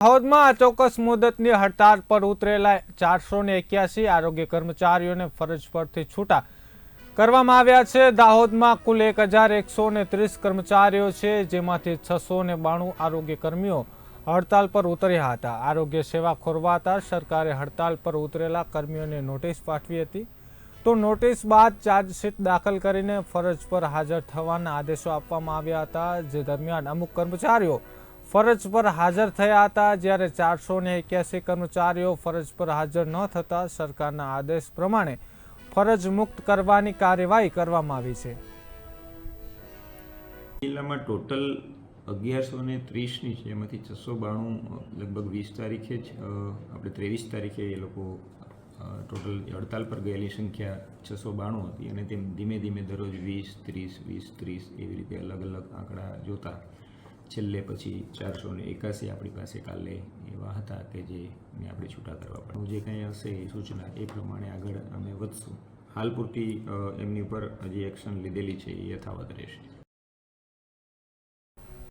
દાહોદમાં અચોક્કસ મુદતની હડતાળ પર ઉતરેલા ચારસો ને એક્યાસી આરોગ્ય કર્મચારીઓને ફરજ પરથી છૂટા કરવામાં આવ્યા છે. દાહોદમાં કુલ એક હજાર એકસો ને ત્રીસ કર્મચારીઓ છે, જેમાંથી છસો ને બાણું આરોગ્ય કર્મીઓ હડતાલ પર ઉતર્યા હતા. આરોગ્ય સેવા ખોરવાતા સરકારે હડતાળ પર ઉતરેલા કર્મીઓને નોટિસ પાઠવી હતી. તો નોટિસ બાદ ચાર્જશીટ દાખલ કરીને ફરજ પર હાજર થવાના આદેશો આપવામાં આવ્યા હતા, જે દરમિયાન અમુક કર્મચારીઓ ફરજ પર હાજર થયા હતા. જ્યારે ચારસો ને એક્યાસી કર્મચારીઓ ફરજ પર હાજર ન થતા સરકારના આદેશ પ્રમાણે ફરજ મુક્ત કરવાની કાર્યવાહી કરવામાં આવી છે. જિલ્લામાં ટોટલ અગિયારસો ને ત્રીસની છે. એમાંથી છસો બાણું લગભગ વીસ તારીખે જ આપણે ત્રેવીસ તારીખે એ લોકો ટોટલ હડતાલ પર ગયેલી સંખ્યા છસો બાણું હતી. અને તેમ ધીમે ધીમે દરરોજ વીસ, ત્રીસ વીસ, ત્રીસ એવી રીતે અલગ અલગ આંકડા જોતા છેલ્લે પછી ચારસો ને એકાસી આપણી પાસે કાલે એવા હતા કે જેને આપણે છૂટા કરવા પડે. જે કંઈ હશે એ સૂચના એ પ્રમાણે આગળ અમે વધશું. હાલ પૂરતી એમની ઉપર હજી એક્શન લીધેલી છે એ યથાવત રહેશે.